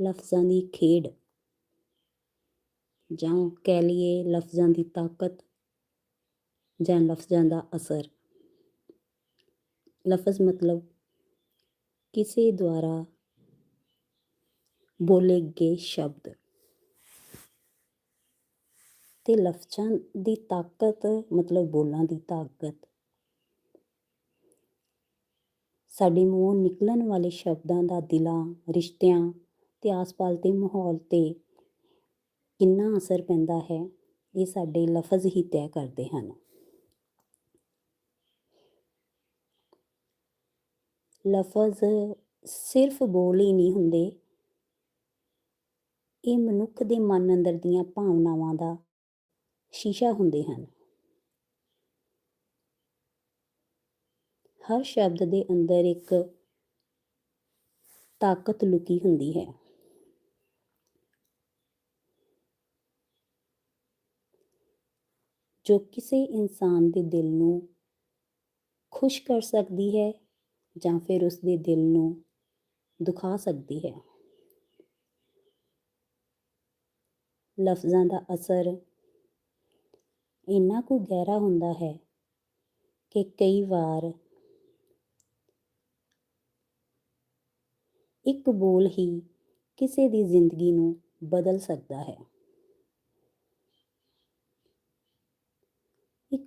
ਲਫ਼ਜ਼ਾਂ ਦੀ ਖੇਡ। ਜਾਂ ਕਹਿ ਲਈਏ ਲਫ਼ਜ਼ਾਂ ਦੀ ਤਾਕਤ ਜਾਂ ਲਫ਼ਜ਼ਾਂ ਦਾ ਅਸਰ। ਲਫ਼ਜ਼ ਮਤਲਬ ਕਿਸੇ ਦੁਆਰਾ ਬੋਲੇ ਗਏ ਸ਼ਬਦ। ਤੇ ਲਫ਼ਜ਼ਾਂ ਦੀ ਤਾਕਤ ਮਤਲਬ ਬੋਲਾਂ ਦੀ ਤਾਕਤ। ਸਾਡੇ ਮੂੰਹੋਂ ਨਿਕਲਣ ਵਾਲੇ ਸ਼ਬਦਾਂ ਦਾ ਦਿਲਾਂ, ਰਿਸ਼ਤਿਆਂ ਤੇ ਆਸ-ਪਾਸ ਦੇ ਮਾਹੌਲ ਤੇ ਕਿੰਨਾ ਅਸਰ ਪੈਂਦਾ ਹੈ, ਇਹ ਸਾਡੇ ਲਫ਼ਜ਼ ਹੀ ਤੈਅ ਕਰਦੇ ਹਨ। ਲਫ਼ਜ਼ ਸਿਰਫ ਬੋਲ ਹੀ ਨਹੀਂ ਹੁੰਦੇ। ਇਹ ਮਨੁੱਖ ਦੇ ਮਨ ਅੰਦਰ ਦੀਆਂ ਭਾਵਨਾਵਾਂ ਦਾ ਸ਼ੀਸ਼ਾ ਹੁੰਦੇ ਹਨ। ਹਰ ਸ਼ਬਦ ਦੇ ਅੰਦਰ ਇੱਕ ਤਾਕਤ ਲੁਕੀ ਹੁੰਦੀ ਹੈ। ਜੋ ਕਿਸੇ ਇਨਸਾਨ ਦੇ ਦਿਲ ਨੂੰ ਖੁਸ਼ ਕਰ ਸਕਦੀ ਹੈ ਜਾਂ ਫਿਰ ਉਸ ਦੇ ਦਿਲ ਨੂੰ ਦੁਖਾ ਸਕਦੀ ਹੈ। ਲਫ਼ਜ਼ਾਂ ਦਾ ਅਸਰ ਇੰਨਾ ਕੁ ਗਹਿਰਾ ਹੁੰਦਾ ਹੈ ਕਿ ਕਈ ਵਾਰ ਇੱਕ ਬੋਲ ਹੀ ਕਿਸੇ ਦੀ ਜ਼ਿੰਦਗੀ ਨੂੰ ਬਦਲ ਸਕਦਾ ਹੈ।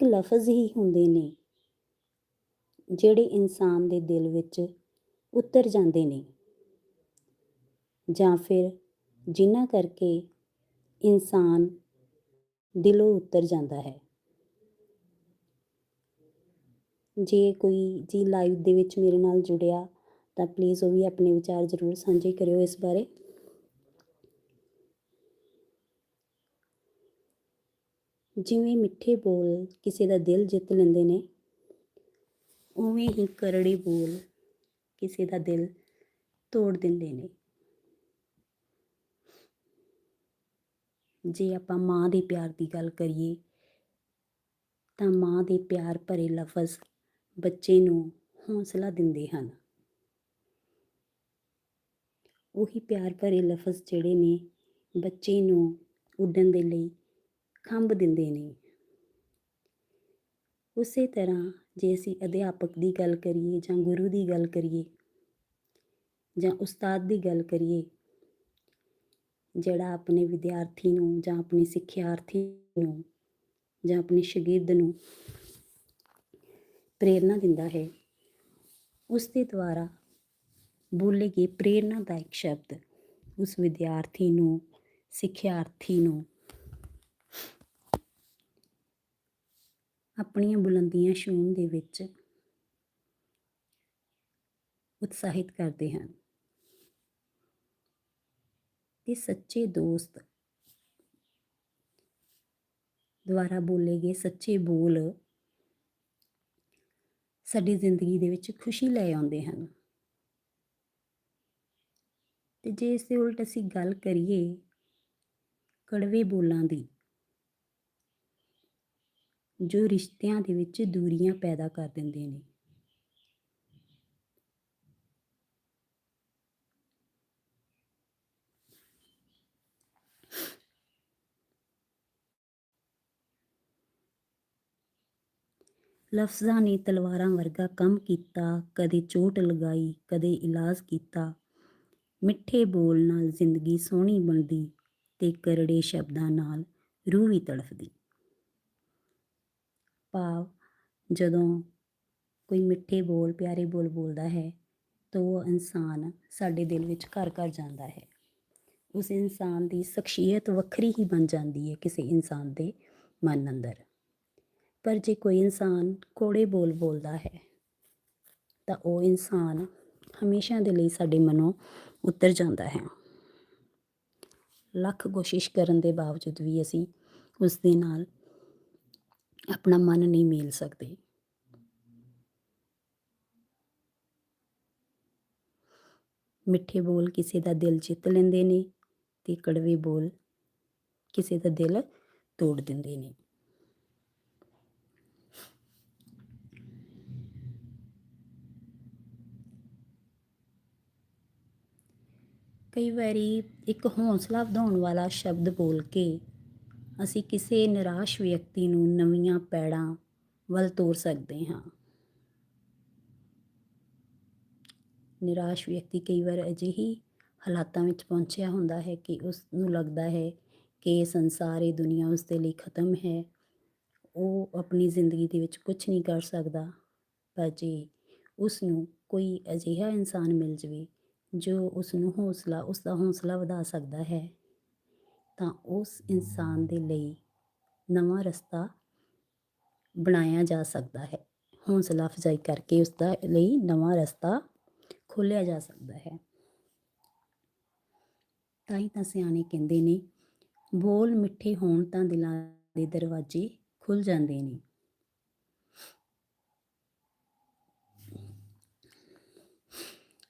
ਇੱਕ ਲਫ਼ਜ਼ ਹੀ ਹੁੰਦੇ ਨੇ, ਜਿਹੜੇ ਇਨਸਾਨ ਦੇ ਦਿਲ ਵਿੱਚ ਉਤਰ ਜਾਂਦੇ ਨੇ। ਜਾਂ ਫਿਰ ਜਿਨ੍ਹਾਂ ਕਰਕੇ ਇਨਸਾਨ ਦਿਲੋਂ ਉਤਰ ਜਾਂਦਾ ਹੈ। ਜੇ ਕੋਈ ਜੀ ਲਾਈਵ ਦੇ ਵਿੱਚ ਮੇਰੇ ਨਾਲ ਜੁੜਿਆ, ਤਾਂ ਪਲੀਜ਼ ਉਹ ਵੀ ਆਪਣੇ ਵਿਚਾਰ ਜ਼ਰੂਰ ਸਾਂਝੇ ਕਰਿਓ ਇਸ ਬਾਰੇ। ਜਿਵੇਂ ਮਿੱਠੇ ਬੋਲ ਕਿਸੇ ਦਾ ਦਿਲ ਜਿੱਤ ਲੈਂਦੇ ਨੇ, ਉਵੇਂ ਹੀ ਕਰੜੇ ਬੋਲ ਕਿਸੇ ਦਾ ਦਿਲ ਤੋੜ ਦਿੰਦੇ ਨੇ। ਜੇ ਆਪਾਂ ਮਾਂ ਦੇ ਪਿਆਰ ਦੀ ਗੱਲ ਕਰੀਏ, ਤਾਂ ਮਾਂ ਦੇ ਪਿਆਰ ਭਰੇ ਲਫ਼ਜ਼ ਬੱਚੇ ਨੂੰ ਹੌਸਲਾ ਦਿੰਦੇ ਹਨ। ਉਹੀ ਪਿਆਰ ਭਰੇ ਲਫ਼ਜ਼ ਜਿਹੜੇ ਨੇ ਬੱਚੇ ਨੂੰ ਉੱਡਣ ਦੇ ਲਈ ਖੰਭ ਦਿੰਦੇ ਨੇ। ਉਸੇ ਤਰ੍ਹਾਂ ਜੇ ਅਸੀਂ ਅਧਿਆਪਕ ਦੀ ਗੱਲ ਕਰੀਏ ਜਾਂ ਗੁਰੂ ਦੀ ਗੱਲ ਕਰੀਏ ਜਾਂ ਉਸਤਾਦ ਦੀ ਗੱਲ ਕਰੀਏ, ਜਿਹੜਾ ਆਪਣੇ ਵਿਦਿਆਰਥੀ ਨੂੰ ਜਾਂ ਆਪਣੇ ਸਿੱਖਿਆਰਥੀ ਨੂੰ ਜਾਂ ਆਪਣੇ ਸ਼ਾਗਿਰਦ ਨੂੰ ਪ੍ਰੇਰਨਾ ਦਿੰਦਾ ਹੈ ਉਸ ਦੇ ਦੁਆਰਾ ਬੋਲੇ ਗਏ ਪ੍ਰੇਰਨਾਦਾਇਕ ਸ਼ਬਦ ਉਸ ਵਿਦਿਆਰਥੀ ਨੂੰ, ਸਿੱਖਿਆਰਥੀ ਨੂੰ ਆਪਣੀਆਂ ਬੁਲੰਦੀਆਂ ਛੂਹਣ ਦੇ ਵਿੱਚ ਉਤਸ਼ਾਹਿਤ ਕਰਦੇ ਹਨ। ਤੇ ਸੱਚੇ ਦੋਸਤ ਦੁਆਰਾ ਬੋਲੇ ਗਏ ਸੱਚੇ ਬੋਲ ਸਾਡੀ ਜ਼ਿੰਦਗੀ ਦੇ ਵਿੱਚ ਖੁਸ਼ੀ ਲੈ ਆਉਂਦੇ ਹਨ। ਤੇ ਜੇ ਇਸ ਦੇ ਉਲਟ ਅਸੀਂ ਗੱਲ ਕਰੀਏ ਕੜਵੇ ਬੋਲਾਂ ਦੀ ਜੋ ਰਿਸ਼ਤਿਆਂ ਦੇ ਵਿੱਚ ਦੂਰੀਆਂ ਪੈਦਾ ਕਰ ਦਿੰਦੇ ਨੇ। ਲਫ਼ਜ਼ਾਂ ਨੇ ਤਲਵਾਰਾਂ ਵਰਗਾ ਕੰਮ ਕੀਤਾ, ਕਦੇ ਚੋਟ ਲਗਾਈ, ਕਦੇ ਇਲਾਜ ਕੀਤਾ। ਮਿੱਠੇ ਬੋਲ ਨਾਲ ਜ਼ਿੰਦਗੀ ਸੋਹਣੀ ਬਣਦੀ ਤੇ ਕਰੜੇ ਸ਼ਬਦਾਂ ਨਾਲ ਰੂਹ ਵੀ ਤੜਫਦੀ। ਭਾਵ ਜਦੋਂ ਕੋਈ ਮਿੱਠੇ ਬੋਲ, ਪਿਆਰੇ ਬੋਲ ਬੋਲਦਾ ਹੈ, ਤਾਂ ਉਹ ਇਨਸਾਨ ਸਾਡੇ ਦਿਲ ਵਿੱਚ ਘਰ ਘਰ ਜਾਂਦਾ ਹੈ। ਉਸ ਇਨਸਾਨ ਦੀ ਸ਼ਖਸੀਅਤ ਵੱਖਰੀ ਹੀ ਬਣ ਜਾਂਦੀ ਹੈ ਕਿਸੇ ਇਨਸਾਨ ਦੇ ਮਨ ਅੰਦਰ। ਪਰ ਜੇ ਕੋਈ ਇਨਸਾਨ ਕੋੜੇ ਬੋਲ ਬੋਲਦਾ ਹੈ, ਤਾਂ ਉਹ ਇਨਸਾਨ ਹਮੇਸ਼ਾ ਦੇ ਲਈ ਸਾਡੇ ਮਨੋਂ ਉਤਰ ਜਾਂਦਾ ਹੈ। ਲੱਖ ਕੋਸ਼ਿਸ਼ ਕਰਨ ਦੇ ਬਾਵਜੂਦ ਵੀ ਅਸੀਂ ਉਸ ਦੇ ਨਾਲ ਆਪਣਾ ਮਨ ਨਹੀਂ ਮੇਲ ਸਕਦੇ। ਮਿੱਠੇ ਬੋਲ ਕਿਸੇ ਦਾ ਦਿਲ ਜਿੱਤ ਲੈਂਦੇ ਨੇ ਤੇ ਕੜਵੇ ਬੋਲ ਕਿਸੇ ਦਾ ਦਿਲ ਤੋੜ ਦਿੰਦੇ ਨੇ। ਕਈ ਵਾਰੀ ਇੱਕ ਹੌਸਲਾ ਵਧਾਉਣ ਵਾਲਾ ਸ਼ਬਦ ਬੋਲ ਕੇ ਅਸੀਂ ਕਿਸੇ ਨਿਰਾਸ਼ ਵਿਅਕਤੀ ਨੂੰ ਨਵੀਆਂ ਪੈੜਾਂ ਵੱਲ ਤੋਰ ਸਕਦੇ ਹਾਂ। ਨਿਰਾਸ਼ ਵਿਅਕਤੀ ਕਈ ਵਾਰ ਅਜਿਹੀ ਹਾਲਾਤਾਂ ਵਿੱਚ ਪਹੁੰਚਿਆ ਹੁੰਦਾ ਹੈ ਕਿ ਉਸ ਨੂੰ ਲੱਗਦਾ ਹੈ ਕਿ ਸੰਸਾਰ, ਇਹ ਦੁਨੀਆ ਉਸ ਦੇ ਲਈ ਖਤਮ ਹੈ। ਉਹ ਆਪਣੀ ਜ਼ਿੰਦਗੀ ਦੇ ਵਿੱਚ ਕੁਝ ਨਹੀਂ ਕਰ ਸਕਦਾ, ਪਰ ਜੇ ਉਸ ਨੂੰ ਕੋਈ ਅਜਿਹਾ ਇਨਸਾਨ ਮਿਲ ਜਾਵੇ ਜੋ ਉਸ ਨੂੰ ਹੌਸਲਾ ਉਸ ਦਾ ਹੌਸਲਾ ਵਧਾ ਸਕਦਾ ਹੈ ਤਾਂ ਉਸ ਇਨਸਾਨ ਦੇ ਲਈ ਨਵਾਂ ਰਸਤਾ ਬਣਾਇਆ ਜਾ ਸਕਦਾ ਹੈ। ਹੌਸਲਾ ਅਫਜ਼ਾਈ ਕਰਕੇ ਉਸ ਦਾ ਲਈ ਨਵਾਂ ਰਸਤਾ ਖੋਲ੍ਹਿਆ ਜਾ ਸਕਦਾ ਹੈ। ਤਾਂ ਹੀ ਤਾਂ ਸਿਆਣੇ ਕਹਿੰਦੇ ਨੇ, ਬੋਲ ਮਿੱਠੇ ਹੋਣ ਤਾਂ ਦਿਲਾਂ ਦੇ ਦਰਵਾਜ਼ੇ ਖੁੱਲ ਜਾਂਦੇ ਨੇ।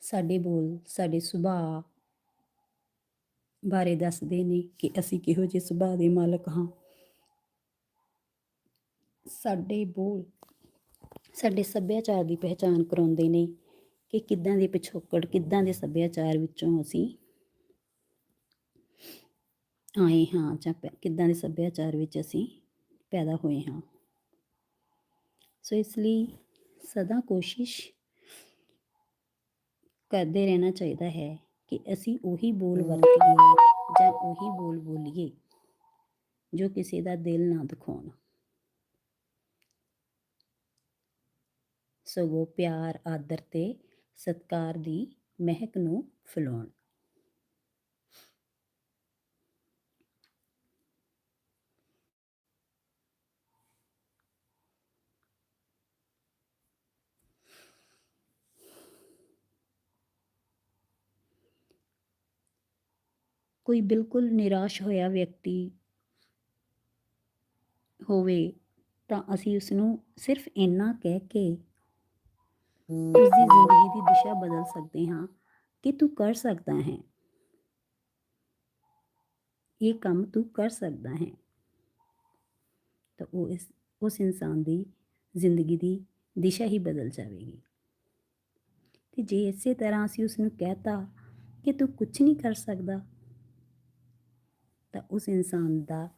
ਸਾਡੇ ਬੋਲ, ਸਾਡੇ ਸੁਭਾਅ ਬਾਰੇ ਦੱਸਦੇ ਨੇ ਕਿ ਅਸੀਂ ਕਿਹੋ ਜਿਹੇ ਸੁਭਾਅ ਦੇ ਮਾਲਕ ਹਾਂ। ਸਾਡੇ ਬੋਲ, ਸਾਡੇ ਸੱਭਿਆਚਾਰ ਦੀ ਪਹਿਚਾਣ ਕਰਾਉਂਦੇ ਨੇ ਕਿ ਕਿੱਦਾਂ ਦੇ ਪਿਛੋਕੜ, ਕਿੱਦਾਂ ਦੇ ਸੱਭਿਆਚਾਰ ਵਿੱਚੋਂ ਅਸੀਂ ਆਏ ਹਾਂ ਜਾਂ ਪੈ- ਕਿੱਦਾਂ ਦੇ ਸੱਭਿਆਚਾਰ ਵਿੱਚ ਅਸੀਂ ਪੈਦਾ ਹੋਏ ਹਾਂ। ਸੋ ਇਸ ਲਈ ਸਦਾ ਕੋਸ਼ਿਸ਼ ਕਰਦੇ ਰਹਿਣਾ ਚਾਹੀਦਾ ਹੈ ਕਿ ਅਸੀਂ ਉਹੀ ਬੋਲ ਵਰਤੀਏ ਜਾਂ ਉਹੀ ਬੋਲ ਬੋਲੀਏ ਜੋ ਕਿਸੇ ਦਾ ਦਿਲ ਨਾ ਦੁਖਾਉਣ। ਸਗੋਂ ਪਿਆਰ ਆਦਰ ਤੇ ਸਤਕਾਰ ਦੀ ਮਹਿਕ ਨੂੰ ਫੈਲਾਉਣ। ਕੋਈ ਬਿਲਕੁਲ ਨਿਰਾਸ਼ ਹੋਇਆ ਵਿਅਕਤੀ ਹੋਵੇ ਤਾਂ ਅਸੀਂ ਉਸ ਨੂੰ ਸਿਰਫ ਇੰਨਾ ਕਹਿ ਕੇ ਉਸ ਦੀ ਜ਼ਿੰਦਗੀ ਦੀ ਦਿਸ਼ਾ ਬਦਲ ਸਕਦੇ ਹਾਂ ਕਿ ਤੂੰ ਕਰ ਸਕਦਾ ਹੈ। ਇਹ ਕੰਮ ਤੂੰ ਕਰ ਸਕਦਾ ਹੈ। ਤਾਂ ਉਹ ਇਸ ਉਸ ਇਨਸਾਨ ਦੀ ਜ਼ਿੰਦਗੀ ਦੀ ਦਿਸ਼ਾ ਹੀ ਬਦਲ ਜਾਵੇਗੀ। ਤੇ ਜੇ ਇਸੇ ਤਰ੍ਹਾਂ ਅਸੀਂ ਉਸ ਨੂੰ ਕਹਤਾ ਕਿ ਤੂੰ ਕੁਝ ਨਹੀਂ ਕਰ ਸਕਦਾ ਤਾਂ ਉਸ ਇਨਸਾਨ ਦਾ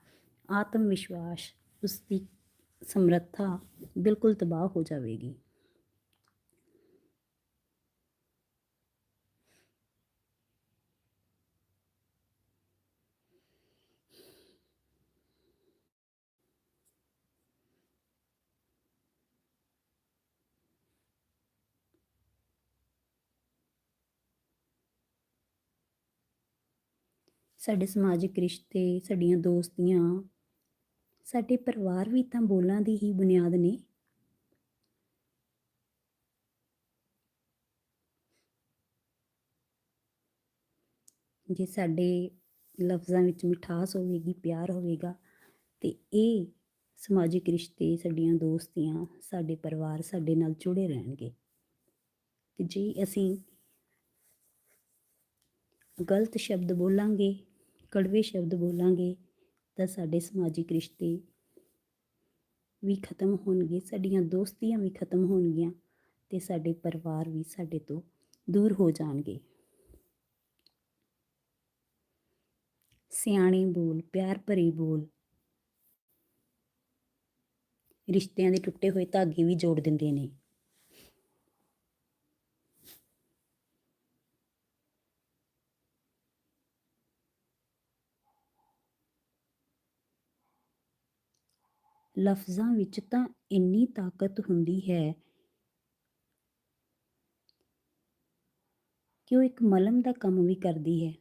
ਆਤਮ ਵਿਸ਼ਵਾਸ ਉਸ ਦੀ ਸਮਰੱਥਾ ਬਿਲਕੁਲ ਤਬਾਹ ਹੋ ਜਾਵੇਗੀ। ਸਾਡੇ ਸਮਾਜਿਕ ਰਿਸ਼ਤੇ, ਸਾਡੀਆਂ ਦੋਸਤੀਆਂ, ਸਾਡੇ ਪਰਿਵਾਰ ਵੀ ਤਾਂ ਬੋਲਾਂ ਦੀ ਹੀ ਬੁਨਿਆਦ ਨੇ। ਜੇ ਸਾਡੇ ਲਫ਼ਜ਼ਾਂ ਵਿੱਚ ਮਿਠਾਸ ਹੋਵੇਗੀ, ਪਿਆਰ ਹੋਵੇਗਾ, ਤੇ ਇਹ ਸਮਾਜਿਕ ਰਿਸ਼ਤੇ, ਸਾਡੀਆਂ ਦੋਸਤੀਆਂ, ਸਾਡੇ ਪਰਿਵਾਰ ਸਾਡੇ ਨਾਲ ਜੁੜੇ ਰਹਿਣਗੇ। ਤੇ ਜੇ ਅਸੀਂ ਗਲਤ ਸ਼ਬਦ ਬੋਲਾਂਗੇ ਕੜਵੇ ਸ਼ਬਦ ਬੋਲਾਂਗੇ ਤਾਂ ਸਾਡੇ ਸਮਾਜਿਕ ਰਿਸ਼ਤੇ ਵੀ ਖਤਮ ਹੋਣਗੇ, ਸਾਡੀਆਂ ਦੋਸਤੀਆਂ ਵੀ ਖਤਮ ਹੋਣਗੀਆਂ ਤੇ ਸਾਡੇ ਪਰਿਵਾਰ ਵੀ ਸਾਡੇ ਤੋਂ ਦੂਰ ਹੋ ਜਾਣਗੇ। ਸਿਆਣੇ ਬੋਲ, ਪਿਆਰ ਭਰੇ ਬੋਲ। ਰਿਸ਼ਤਿਆਂ ਦੇ ਟੁੱਟੇ ਹੋਏ ਧਾਗੇ ਵੀ ਜੋੜ ਦਿੰਦੇ ਨੇ। ਲਫ਼ਜ਼ਾਂ ਵਿੱਚ ਤਾਂ ਇੰਨੀ ਤਾਕਤ ਹੁੰਦੀ ਹੈ। ਕਿ ਉਹ ਇੱਕ ਮਲਮ ਦਾ ਕੰਮ ਵੀ ਕਰਦੀ ਹੈ।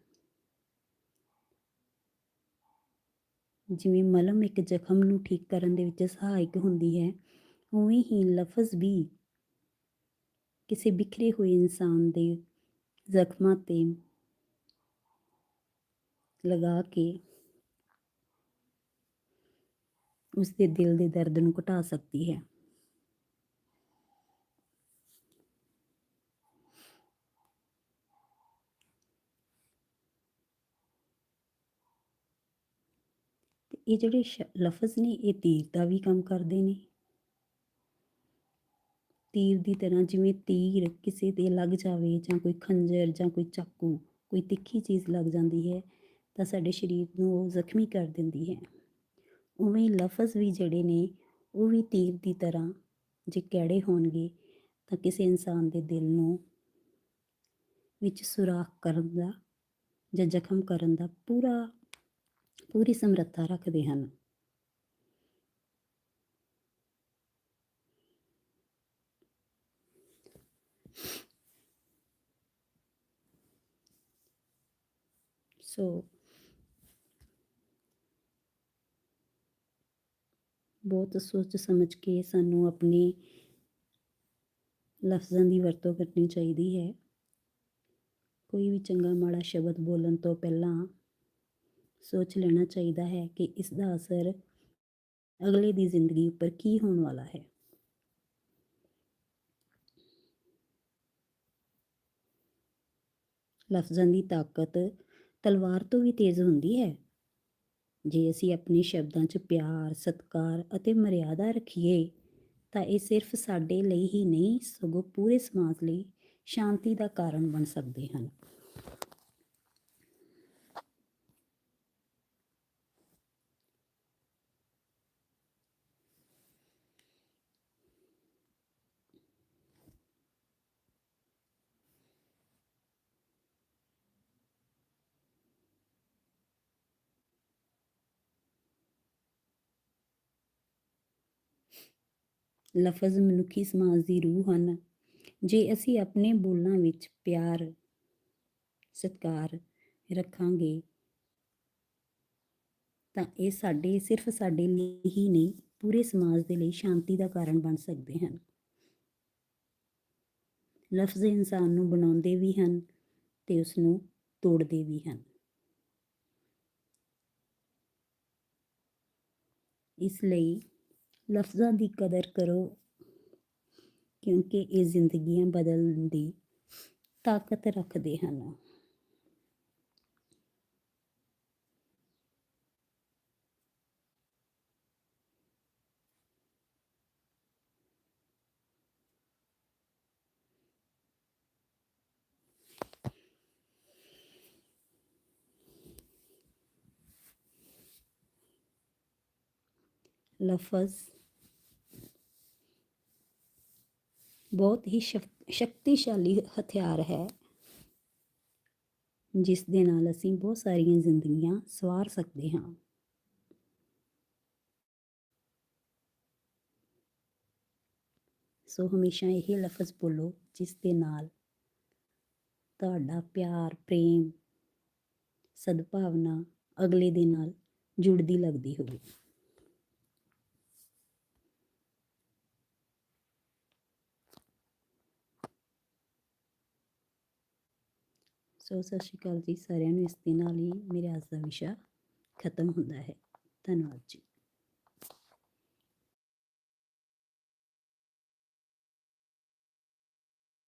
ਜਿਵੇਂ ਮਲਮ ਇੱਕ ਜ਼ਖਮ ਨੂੰ ਠੀਕ ਕਰਨ ਦੇ ਵਿੱਚ ਸਹਾਇਕ ਹੁੰਦੀ ਹੈ, ਉਵੇਂ ਹੀ ਲਫ਼ਜ਼ ਵੀ ਕਿਸੇ ਬਿਖਰੇ ਹੋਏ ਇਨਸਾਨ ਦੇ ਜ਼ਖਮਾਂ ਤੇ ਲਗਾ ਕੇ ਉਸ ਦੇ ਦਿਲ ਦੇ ਦਰਦ ਨੂੰ ਘਟਾ ਸਕਦੀ ਹੈ। ਇਹ ਜਿਹੜੇ ਲਫ਼ਜ਼ ਨੇ, ਇਹ ਤੀਰ ਦਾ ਵੀ ਕੰਮ ਕਰਦੇ ਨੇ। ਤੀਰ ਦੀ ਤਰ੍ਹਾਂ ਜਿਵੇਂ ਤੀਰ ਕਿਸੇ ਤੇ ਲੱਗ ਜਾਵੇ ਜਾਂ ਕੋਈ ਖੰਜਰ ਜਾਂ ਕੋਈ ਚਾਕੂ, ਕੋਈ ਤਿੱਖੀ ਚੀਜ਼ ਲੱਗ ਜਾਂਦੀ ਹੈ ਤਾਂ ਸਾਡੇ ਸਰੀਰ ਨੂੰ ਉਹ ਜ਼ਖਮੀ ਕਰ ਦਿੰਦੀ ਹੈ। ਉਵੇਂ ਹੀ ਲਫ਼ਜ਼ ਵੀ ਜਿਹੜੇ ਨੇ, ਉਹ ਵੀ ਤੀਰ ਦੀ ਤਰ੍ਹਾਂ ਜੇ ਕਿਹੜੇ ਹੋਣਗੇ, ਤਾਂ ਕਿਸੇ ਇਨਸਾਨ ਦੇ ਦਿਲ ਨੂੰ ਵਿੱਚ ਸੁਰਾਖ ਕਰਨ ਦਾ ਜਾਂ ਜ਼ਖਮ ਕਰਨ ਦਾ ਪੂਰਾ, ਪੂਰੀ ਸਮਰੱਥਾ ਰੱਖਦੇ ਹਨ। ਸੋ ਬਹੁਤ ਸੋਚ ਸਮਝ ਕੇ ਸਾਨੂੰ ਆਪਣੇ ਲਫ਼ਜ਼ਾਂ ਦੀ ਵਰਤੋਂ ਕਰਨੀ ਚਾਹੀਦੀ ਹੈ। ਕੋਈ ਵੀ ਚੰਗਾ ਮਾੜਾ ਸ਼ਬਦ ਬੋਲਣ ਤੋਂ ਪਹਿਲਾਂ ਸੋਚ ਲੈਣਾ ਚਾਹੀਦਾ ਹੈ ਕਿ ਇਸ ਦਾ ਅਸਰ ਅਗਲੇ ਦੀ ਜ਼ਿੰਦਗੀ ਉੱਪਰ ਕੀ ਹੋਣ ਵਾਲਾ ਹੈ। ਲਫ਼ਜ਼ਾਂ ਦੀ ਤਾਕਤ ਤਲਵਾਰ ਤੋਂ ਵੀ ਤੇਜ਼ ਹੁੰਦੀ ਹੈ। ਜੇ ਅਸੀਂ ਆਪਣੇ ਸ਼ਬਦਾਂ 'ਚ ਪਿਆਰ, ਸਤਿਕਾਰ ਅਤੇ ਮਰਿਆਦਾ ਰੱਖੀਏ, ਤਾਂ ਇਹ ਸਿਰਫ ਸਾਡੇ ਲਈ ਹੀ ਨਹੀਂ, ਸਗੋਂ ਪੂਰੇ ਸਮਾਜ ਲਈ ਸ਼ਾਂਤੀ ਦਾ ਕਾਰਨ ਬਣ ਸਕਦੇ ਹਨ। ਲਫ਼ਜ਼ ਮਨੁੱਖੀ ਸਮਾਜ ਦੀ ਰੂਹ ਹਨ। ਜੇ ਅਸੀਂ ਆਪਣੇ ਬੋਲਾਂ ਵਿੱਚ ਪਿਆਰ, ਸਤਿਕਾਰ ਰੱਖਾਂਗੇ, ਤਾਂ ਇਹ ਸਾਡੇ, ਸਿਰਫ ਸਾਡੇ ਲਈ ਹੀ ਨਹੀਂ, ਪੂਰੇ ਸਮਾਜ ਦੇ ਲਈ ਸ਼ਾਂਤੀ ਦਾ ਕਾਰਨ ਬਣ ਸਕਦੇ ਹਨ। ਲਫ਼ਜ਼ ਇਨਸਾਨ ਨੂੰ ਬਣਾਉਂਦੇ ਵੀ ਹਨ ਤੇ ਉਸ ਨੂੰ ਤੋੜਦੇ ਵੀ ਹਨ। ਇਸ ਲਈ ਲਫ਼ਜ਼ਾਂ ਦੀ ਕਦਰ ਕਰੋ ਕਿਉਂਕਿ ਇਹ ਜ਼ਿੰਦਗੀਆਂ ਬਦਲਣ ਦੀ ਤਾਕਤ ਰੱਖਦੇ ਹਨ। ਲਫ਼ਜ਼ ਬਹੁਤ ਹੀ ਸ਼ਕ- ਸ਼ਕਤੀਸ਼ਾਲੀ ਹਥਿਆਰ ਹੈ। ਜਿਸ ਦੇ ਨਾਲ ਅਸੀਂ ਬਹੁਤ ਸਾਰੀਆਂ ਜ਼ਿੰਦਗੀਆਂ ਸਵਾਰ ਸਕਦੇ ਹਾਂ। ਸੋ ਹਮੇਸ਼ਾ ਇਹ ਲਫ਼ਜ਼ ਬੋਲੋ, ਜਿਸ ਦੇ ਨਾਲ ਤੁਹਾਡਾ ਪਿਆਰ, ਪ੍ਰੇਮ, ਸਦਭਾਵਨਾ ਅਗਲੇ ਦੇ ਨਾਲ ਜੁੜਦੀ ਲੱਗਦੀ ਹੋਵੇ। ਸੋ ਸਤਿ ਸ਼੍ਰੀ ਅਕਾਲ ਜੀ ਸਾਰਿਆਂ ਨੂੰ, ਇਸ ਦੇ ਨਾਲ ਹੀ ਮੇਰੇ ਅੱਜ ਦਾ ਵਿਸ਼ਾ ਖਤਮ ਹੁੰਦਾ ਹੈ। ਧੰਨਵਾਦ ਜੀ।